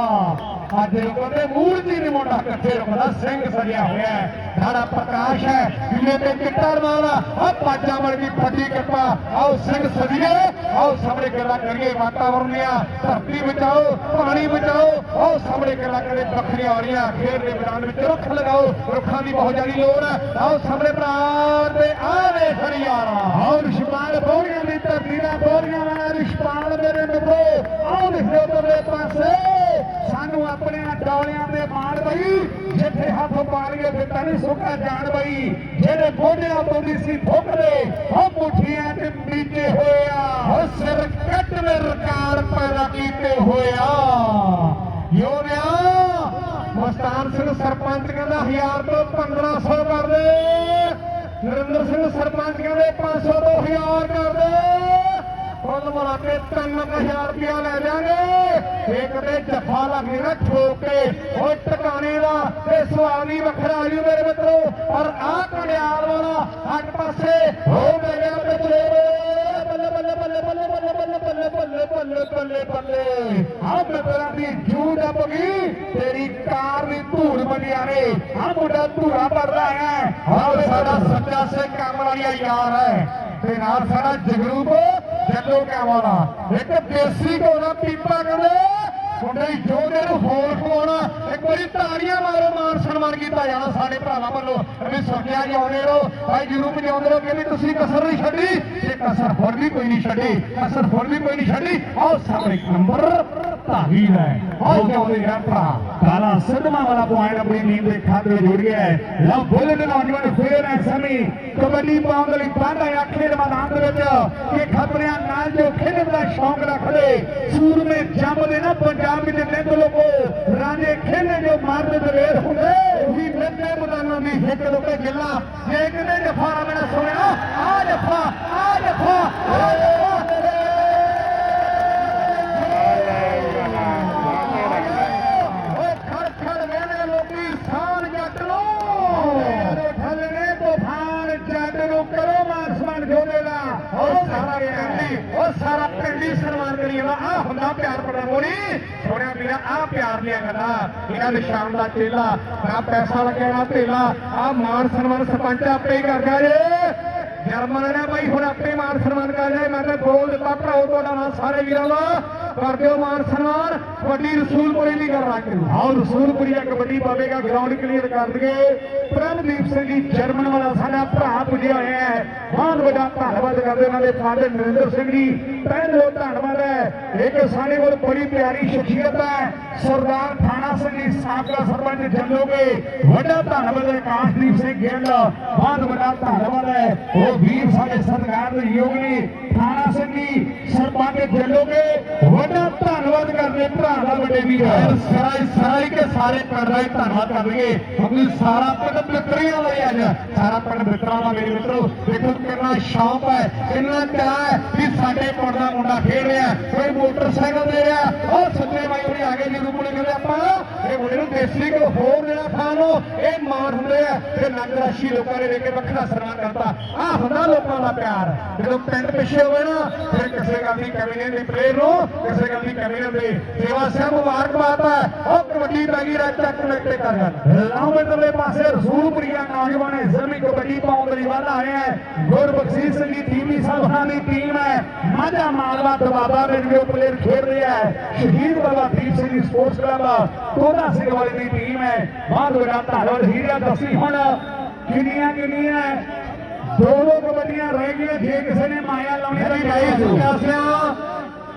ਅੱਜ ਰੁਕਦੇ ਮੂਲ ਜੀ ਨਹੀਂ ਮੋਢਾ ਕੱਥੇ ਰੁਕਦਾ ਸਿੰਘ ਸਜਿਆ ਹੋਇਆ ਹੈ। ਪ੍ਰਕਾਸ਼ ਹੈ, ਜਿਵੇਂ ਤੇ ਚਿੱਟਾ ਰਮਾਲਾ ਆ। ਪਾਜਾ ਵਰਗੀ ਫੱਟੀ ਕਿਰਪਾ। ਆਓ ਸਿੰਘ ਸਜੀਏ ਆਓ ਸਾਹਮਣੇ ਗੱਲਾਂ ਕਰੀਏ, ਵਾਤਾਵਰਨ ਦੀਆਂ। ਧਰਤੀ ਬਚਾਓ, ਪਾਣੀ ਬਚਾਓ। ਆਓ ਸਾਹਮਣੇ ਗੱਲਾਂ ਕਰੇ ਬੱਕਰੀਆਂ ਆ ਰਹੀਆਂ ਖੇਡ ਦੇ ਮੈਦਾਨ ਵਿੱਚ ਰੁੱਖ ਲਗਾਓ। ਰੁੱਖਾਂ ਦੀ ਬਹੁਤ ਜ਼ਿਆਦਾ ਲੋੜ ਹੈ। ਆਓ ਸਾਹਮਣੇ ਪ੍ਰਾਰ ਦੇ ਆਵੇ ਹਰਿਆਣਾ ਆਓ ਰਿਸ਼ਪਾਲ ਬੋਰੀਆਂ ਦੀ ਧਰਤੀ ਦਾ ਬੋਰੀਆਂ ਵਾਲਾ ਰਿਸ਼ਪਾਲ ਮੇਰੇ ਮਿੱਤਰੋ ਆਓ ਲਿਖੋ ਤਵੇ ਪਾਸੇ ਸਾਨੂੰ ਆਪਣੇ ਡੌਲਿਆਂ ਦੇ ਮਾਣ ਬਈ, ਜਿੱਥੇ ਹੱਥ ਪਾ ਲਈਏ ਫਿਰ ਤਾਂ ਨਹੀਂ ਸੁੱਕਾ ਜਾਣ ਬਈ। ਜਿਹੜੇ ਗੋਡਿਆਂ ਤੋਂ ਦੀ ਸੀ ਫੁੱਕਦੇ, ਉਹ ਮੁੱਠੀਆਂ ਤੇ ਨੀਚੇ ਹੋਇਆ ਉਹ ਸਿਰ ਕੱਟ ਨੇ ਰਕਾਰ ਪੈਦਾ ਕੀਤੇ ਹੋਇਆ ਯੋਨਿਆ ਮਸਤਾਨ ਸਿੰਘ ਸਰਪੰਚ ਕਹਿੰਦਾ 1000 ਤੋਂ 1500 ਕਰ ਦੇ। ਨਰਿੰਦਰ ਸਿੰਘ ਸਰਪੰਚ ਕਹਿੰਦੇ 500 ਤੋਂ 1000 ਕਰ ਦੇ। ਕੁੱਲ ਮਿਲਾ ਕੇ 3000 ਰੁਪਇਆ ਲੈ ਜਾਾਂਗੇ। ਇੱਕ ਤੇ ਜੱਫਾ ਲੱਗ ਨਾ ਠੋਕ ਕੇ ਟਿਕਾਣੇ ਦਾ ਤੇ ਸਵਾਮੀ ਵੱਖਰਾ ਆ ਜੂ ਮੇਰੇ ਮਿੱਤਰੋ ਪਰ ਆਹ ਕੰਡਿਆਲ ਵਾਲਾ ਹੱਟ ਪਾਸੇ ਹੋ ਗਿਆ ਬੱਚੇ ਬੱਲੇ ਬੱਲੇ ਬੱਲੇ ਬੱਲੇ ਬੱਲੇ ਬੱਲੇ ਬੱਲੇ ਬੱਲੇ ਬੱਲੇ ਬੱਲੇ ਬੱਲੇ ਆਹ ਮਿੱਤਰਾਂ ਦੀ ਜੂ ਡੱਬ ਗਈ ਤੇਰੀ ਕਾਰ ਦੀ ਧੂੜ ਬਲਿਆਰੇ ਆਹ ਮੁੰਡਾ ਧੂੜਾ ਭਰਦਾ ਹੈ ਆਹ ਸਾਡਾ ਸੱਚਾ ਸੇ ਕੰਮ ਵਾਲੀਆ ਯਾਰ ਹੈ ਤੇ ਨਾਲ ਸਾਡਾ ਜਗਰੂਪ ਜੱਲੋ ਕਾਵਾਲਾ। ਇੱਕ ਦੇਸੀ ਕੋਨਾ ਪੀਪਾ ਕਹਿੰਦੇ। ਮੁੰਡੇ ਦੀ ਨੂੰ ਹੋਰ ਖਵਾਉਣਾ। ਇੱਕ ਵਾਰੀ ਤਾੜੀਆਂ ਮਾਰੋ, ਮਾਨ ਸਨਮਾਨ ਕੀਤਾ ਜਾਣਾ ਸਾਡੇ ਭਰਾਵਾਂ ਵੱਲੋਂ। ਐਵੇਂ ਸੋਚਿਆ ਜੀ ਆਉਂਦੇ ਰਹੋ ਭਾਈ ਜਰੂਰ ਜਿਉਂਦੇ ਰਹੋ, ਕਹਿੰਦੇ ਤੁਸੀਂ ਕਸਰ ਨਹੀਂ ਛੱਡੀ। ਇਹ ਕਸਰ ਹੋਰ ਵੀ ਕੋਈ ਨਹੀਂ ਛੱਡੀ, ਕਸਰ ਹੋਰ ਵੀ ਕੋਈ ਨਹੀਂ ਛੱਡੀ ਆਓ ਸਾਹਮਣੇ ਇੱਕ ਨੰਬਰ। ਧਾਵੀ ਹੈ। ਉਹ ਕਹਿੰਦੇ ਯਾਰ ਭਰਾ। ਕਾਲਾ ਸਿੱਧਵਾਂ ਵਾਲਾ ਪੁਆਇੰਟ ਆਪਣੀ ਟੀਮ ਦੇ ਖਾਤੇ ਵਿੱਚ ਜੁੜ ਗਿਆ ਹੈ। ਲਓ ਬੁੱਲ ਨੌਜਵਾਨ ਫੇਰ ਹੈ ਸਮੀ ਕਬੱਡੀ ਪਾਉਣ ਲਈ ਪਾਉਂਦਾ ਹੈ ਖੇਡ ਮੈਦਾਨ ਦੇ ਵਿੱਚ। ਕਿ ਖਤਰਿਆਂ ਨਾਲ ਜੋ ਖੇਡਣ ਦਾ ਸ਼ੌਂਕ ਰੱਖਦੇ, ਸੂਰਮੇ ਜੰਮਦੇ ਨਾ ਪੰਜਾਬ ਵਿੱਚ ਨਿੰਦ ਲੋਕੋ। ਰਾਜੇ ਖੇਲੇ ਜੋ ਮਾਰਦੇ ਦਵੇਰ ਹੁੰਦੇ, ਉਹੀ ਨਿੰਦੇ ਮੈਦਾਨਾਂ ਦੀ ਹਿੱਕ ਲੋਕੇ ਗਿੱਲਾ। ਜੇ ਕਿਤੇ ਜਫਾ ਮੇਰਾ ਸੁਣਿਆ, ਆ ਜਫਾ ਆ ਜਫਾ ਓਏ ਖੜ ਖੜ ਵੇਲੇ ਲੋਕੀ ਸਾਨ ਜੱਟ ਨੂੰ ਠੱਲਣੇ ਤੂਫਾਨ ਜੱਟ ਨੂੰ ਕਰੋ ਮਾਨ ਸਨਮਾਨ ਜੋਦੇ ਦਾ ਉਹ ਸਾਰਾ ਪਿੰਡੀ ਉਹ ਸਾਰਾ ਪਿੰਡੀ ਸਨਮਾਨ ਕਰੀ ਜਾਂਦਾ ਆ ਹੁੰਦਾ ਪਿਆਰ ਬੜਾ ਮੋਰੀ ਸੋਹਣਿਆ ਵੀਰਾ ਆ ਪਿਆਰ ਦੀਆਂ ਗੱਲਾਂ ਇਹਨਾਂ ਨਿਸ਼ਾਨ ਦਾ ਚੇਲਾ ਨਾ ਪੈਸਾ ਲੱਗਿਆ ਨਾ ਆ ਮਾਨ ਸਨਮਾਨ ਸਰਪੰਚ ਆਪੇ ਹੀ ਕਰਦਾ ਜੇ। ਜਰਮਨ ਨੇ ਬਾਈ ਹੁਣ ਆਪੇ ਮਾਨ ਸਨਮਾਨ ਕਰ ਜਾਏ ਮੈਂ ਤਾਂ ਬੋਲ ਦਿੱਤਾ ਭਰਾਓ, ਤੁਹਾਡਾ ਨਾਮ ਸਾਰੇ ਵੀਰਾਂ ਦਾ। ਕਰ ਦਿਓ ਮਾਨ ਸਨਮਾਨ ਵੱਡੀ ਰਸੂਲਪੁਰੀ ਦੀ ਗੱਲ ਰੱਖ ਆਓ ਰਸੂਲਪੁਰੀ ਦਾ ਕਬੱਡੀ ਪਾਵੇਗਾ ਗਰਾਊਂਡ ਕਲੀਅਰ ਕਰ ਦਈਏ। ਪ੍ਰਮਦੀਪ ਸਿੰਘ ਜੀ, ਜਰਮਨ ਵਾਲਾ ਸਾਡਾ ਭਰਾ ਪੁੱਜਿਆ ਹੋਇਆ ਹੈ। ਬਹੁਤ ਵੱਡਾ ਧੰਨਵਾਦ ਕਰਦੇ ਉਹਨਾਂ ਦੇ ਫਾਦਰ ਨਰਿੰਦਰ ਸਿੰਘ ਜੀ। ਪਹਿਲੋ ਧੰਨਵਾਦ ਹੈ। ਇੱਕ ਸਾਡੇ ਕੋਲ ਬੜੀ ਪਿਆਰੀ ਸ਼ਖਸੀਅਤ ਹੈ। ਸਰਦਾਰ ਥਾਣਾ ਸਿੰਘ ਜੀ, ਸਾਬਕਾ ਸਰਪੰਚ ਜੰਲੋਗੇ ਵੱਡਾ ਧੰਨਵਾਦ ਹੈ ਕਾਸ਼ਦੀਪ ਸਿੰਘ ਗਿੱਲ ਬਹੁਤ ਵੱਡਾ ਧੰਨਵਾਦ ਹੈ। ਉਹ ਵੀਰ ਸਾਡੇ ਸਤਿਕਾਰ ਦੇ ਯੋਗ ਨੇ। ਥਾਣਾ ਸਿੰਘ ਜੀ, ਸਰਪੰਚ ਜੰਲੋਗੇ ਵੱਡਾ ਧੰਨਵਾਦ ਕਰਦੇ ਭਰਾ ਦਾ ਵੱਡੇ ਵੀਰ। ਸਰਾਈ ਸਰਾਈ ਕੇ ਸਾਰੇ ਪਿੰਡ ਦਾ ਧੰਨਵਾਦ ਕਰ ਲਈਏ ਸਾਰਾ ਪਿੰਡ ਮਿੱਤਰੀਆਂ ਦਾ ਅੱਜ ਸਾਰਾ ਪਿੰਡ ਮਿੱਤਰਾਂ ਦਾ ਮੇਰੇ ਮਿੱਤਰੋ, ਦੇਖੋ ਕਿੰਨਾ ਸ਼ੌਕ ਹੈ, ਕਿੰਨਾ ਚਾਹ ਹੈ ਕਿ ਸਾਡੇ ਪਿੰਡ ਦਾ ਮੁੰਡਾ ਖੇਡ ਰਿਹਾ, ਕੋਈ ਮੋਟਰਸਾਈਕਲ ਦੇ ਰਿਹਾ। ਉਹ ਸੱਜੇ ਬਾਈ ਉਹਨੇ ਆ ਗਏ ਜਦੋਂ ਮੁੰਡੇ ਕਹਿੰਦੇ ਆਪਾਂ। ਇਹ ਮੁੰਡੇ ਨੂੰ ਦੇਸੀ ਕੋ ਹੋਰ ਦੇਣਾ ਖਾਣੋ ਇਹ ਮਾਣ ਹੁੰਦੇ ਆ। ਤੇ ਨੰਗ ਰਾਸ਼ੀ ਲੋਕਾਂ ਨੇ ਦੇਖ ਕੇ ਵੱਖਰਾ ਸਨਮਾਨ ਕਰਤਾ। ਆ ਹੁੰਦਾ ਲੋਕਾਂ ਦਾ ਪਿਆਰ। ਜਦੋਂ ਪਿੰਡ ਪਿੱਛੇ ਹੋਵੇ ਨਾ, ਫਿਰ ਕਿਸੇ ਗੱਲ ਦੀ ਕਮੀ ਨਹੀਂ ਹੁੰਦੀ ਪਲੇਅਰ ਨੂੰ, ਕਿਸੇ ਗੱਲ ਦੀ ਕਮੀ ਨਹੀਂ ਹੁੰਦੀ। ਸੇਵਾ ਸਿੰਘ ਮੁਬਾਰਕਬਾਦ ਹੈ। ਉਹ ਕਬੱਡੀ ਪੈ ਗਈ, ਰਾਜ ਚੱਕ ਕਨੈਕਟ ਕਰ ਗੱਲ ਲਾਹੌਰ ਪਾਸੇ ਰਸੂਲਪੁਰੀਆ ਨੌਜਵਾਨ ਜ਼ਮੀ ਕਬੱਡੀ ਪਾਉਣ ਲਈ ਵਾਧਾ ਆਇਆ ਹੈ। ਗੁਰਬਖਸ਼ੀਸ਼ ਸਿੰਘ ਦੀ ਟੀਮੀ ਸਾਹਿਬਾਂ ਦੀ ਟੀਮ ਹੈ। ਮਾਝਾ ਮਾਲਵਾ ਦਬਾਬਾ ਦੇ ਜੋ ਪਲੇਅਰ ਖੇਡ ਰਿਹਾ ਹੈ। ਸ਼ਹੀਦ ਬਾਬਾ ਦੀਪ ਸਿੰਘ ਦੀ ਸਪੋਰਟਸ ਕਲੱਬ ਸਿੰਘ ਵਾਲੇ ਦੀ ਟੀਮ ਹੈ। ਵੱਡਾ ਧੰਨਵਾਦ ਹੀਰਾ ਦੱਸੀ ਹੁਣ ਕਿੰਨੀਆਂ ਕਿੰਨੀਆਂ ਦੋ ਦੋ ਕਬੱਡੀਆਂ ਰਹਿ ਗਈਆਂ। ਜੇ ਕਿਸੇ ਨੇ ਮਾਇਆ ਲਾਉਣੀ ਤਾਂ ਭਾਈ ਸੁਖਿਆਸਿਆ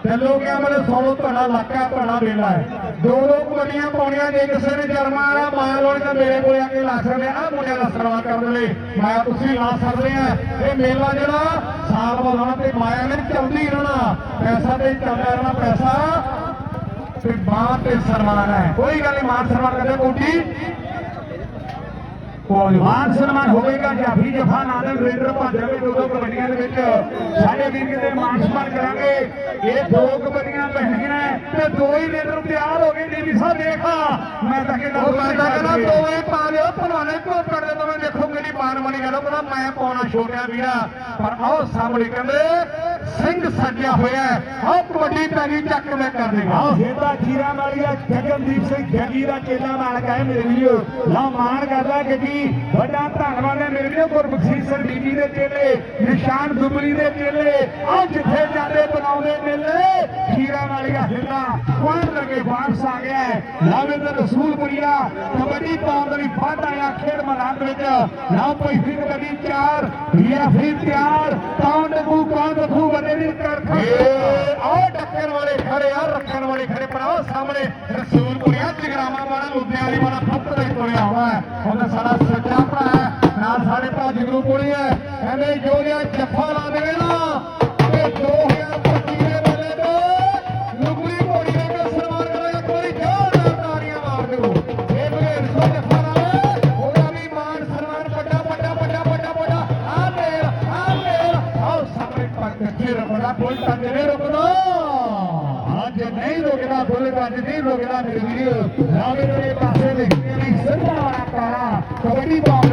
ਚੱਲੋ ਗਿਆ ਮੇਰੇ ਸੋਲੋ ਤੁਹਾਡਾ ਇਲਾਕਾ ਤੁਹਾਡਾ ਮੇਲਾ ਹੈ। ਦੋ ਦੋ ਕਬੱਡੀਆਂ ਪਾਉਣੀਆਂ। ਜੇ ਕਿਸੇ ਨੇ ਜਰਮਾ ਵਾਲਾ ਮਾਇਆ ਲੋੜ ਤਾਂ ਮੇਰੇ ਕੋਲ ਆ ਕੇ ਲਾ ਸਕਦੇ ਆ। ਮੁੰਡਿਆਂ ਦਾ ਸਨਮਾਨ ਕਰਨ ਲਈ ਮਾਇਆ ਤੁਸੀਂ ਲਾ ਸਕਦੇ ਆ। ਇਹ ਮੇਲਾ ਜਿਹੜਾ ਸਾਲ ਬਾਅਦ ਆਉਣਾ ਤੇ ਮਾਇਆ ਨੇ ਚੱਲਦੀ ਰਹਿਣਾ। ਪੈਸਾ ਤੇ ਚੱਲਦਾ ਰਹਿਣਾ ਪੈਸਾ। ਤੇ ਬਾਹ ਤੇ ਸਨਮਾਨ ਹੈ। ਕੋਈ ਗੱਲ ਨਹੀਂ ਮਾਨ ਸਨਮਾਨ ਕਰਦੇ ਕੋਟੀ ਮਾਨ ਸਨਮਾਨ ਹੋਵੇਗਾ ਜਾਫੀ ਜਫਾ ਨਾਦਲ ਰੇਡਰ ਭਾਜਣਗੇ ਦੋ ਦੋ ਕਬੱਡੀਆਂ ਦੇ ਵਿੱਚ। ਸਾਡੇ ਵੀਰ ਕਿਤੇ ਮਾਨ ਸਨਮਾਨ ਕਰਾਂਗੇ। ਇਹ ਦੋ ਕਬੱਡੀਆਂ ਪੈਣਗੀਆਂ ਤੇ ਦੋ ਹੀ ਰੇਡਰ ਤਿਆਰ ਹੋ ਗਏ ਡੀਵੀ ਸਾਹਿਬ ਦੇਖਾ ਮੈਂ ਤਾਂ ਕਹਿੰਦਾ ਮੈਂ ਤਾਂ ਕਹਿੰਦਾ ਦੋਵੇਂ ਪਾ ਲਿਓ ਭਲਵਾਨੇ ਕੋ ਕਰ ਦੇ ਦੋਵੇਂ ਦੇਖੋ ਕਿਹੜੀ ਮਾਨ ਮਣੀ ਗੱਲ ਉਹ ਕਹਿੰਦਾ ਮੈਂ ਪਾਉਣਾ ਛੋਟਿਆ ਵੀਰਾ। ਪਰ ਆਓ ਸਾਹਮਣੇ ਕਹਿੰਦੇ ਸਿੰਘ ਸੱਜਿਆ ਹੋਇਆ ਹੈ। ਆਹ ਕਬੱਡੀ ਪੈ ਚੱਕ ਮੈਂ ਕਰ ਦੇਗਾ ਆਹ ਜਿਹਦਾ ਜੀਰਾ ਵਾਲੀਆ ਜਗਨਦੀਪ ਸਿੰਘ ਜੱਗੀ ਦਾ ਚੇਲਾ ਮਾਲਕ ਹੈ ਮੇਰੇ ਵੀਰੋ। ਲਾ ਮਾਣ ਕਰਦਾ ਕਿ ਜੀ ਵੱਡਾ ਧੰਨਵਾਦ ਹੈ ਮੇਰੇ ਵੀਰੋ ਗੁਰਬਖਸ਼ੀਸ਼ ਸਿੰਘ ਬੀਬੀ ਦੇ ਚੇਲੇ ਨਿਸ਼ਾਨ ਦੁਬਲੀ ਦੇ ਚੇਲੇ ਆ ਜਿੱਥੇ ਜਾਂਦੇ ਬਣਾਉਂਦੇ ਮੇਲੇ ਖੀਰਾ ਵਾਲੀਆ ਹਿੱਲਾ ਕੋਣ ਲਗੇ ਵਾਪਸ ਆ ਗਿਆ ਹੈ ਲਾਵੇਂਦਰ ਰਸੂਲਪੁਰੀਆ ਕਬੱਡੀ ਪਾਉਣ ਦੇ ਲਈ ਫਾਟ ਆਇਆ ਖੇਡ ਮੈਦਾਨ ਦੇ ਵਿੱਚ ਨਾ ਕੋਈ ਫਿਰ ਕਬੱਡੀ ਚਾਰ ਵੀਰਾ ਫਿਰ ਤਿਆਰ ਕੌਣ ਡਕੂ ਕੌਣ ਡਕੂ ਵੱਡੇ ਵੀਰ ਕਰ ਏ ਆਹ ਡੱਕਣ ਵਾਲੇ ਖੜੇ ਆ ਰੱਖਣ ਵਾਲੇ ਖੜੇ ਪਰ ਆਹ ਸਾਹਮਣੇ ਰਸੂਲਪੁਰੀਆ ਜਗਰਾਮਾ ਵਾਲਾ ਲੁਧਿਆਣੇ ਵਾਲਾ ਫੁੱਟ ਤੇ ਤੁਰਿਆ ਹੋਇਆ ਹੈ ਉਹਦਾ ਸਾਡਾ ਸੱਚਾ ਭਰਾ ਹੈ, ਨਾਲ ਸਾਡੇ ਭਰਾ ਜਗਰੂ ਕੋਲੀ ਹੈ। ਕਹਿੰਦੇ, ਜੋ ਜਿਹਾ ਜੱਫਾ ਲਾ ਕਬੱਡੀ ਪਾਉਣ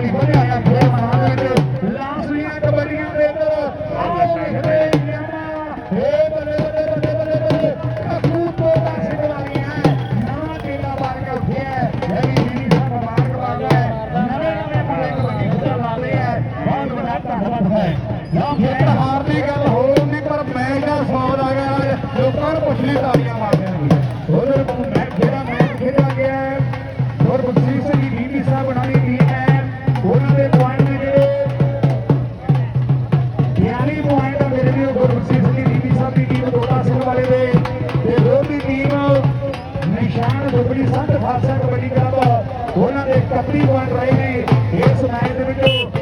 ਸੰਤ ਖਾਲਸਾ ਕਬੱਡੀ ਕਲੱਬ ਉਹਨਾਂ ਦੇ 31 ਪੁਆਇੰਟ ਰਹੇ ਨੇ ਇਸ ਮੈਚ ਦੇ ਵਿੱਚ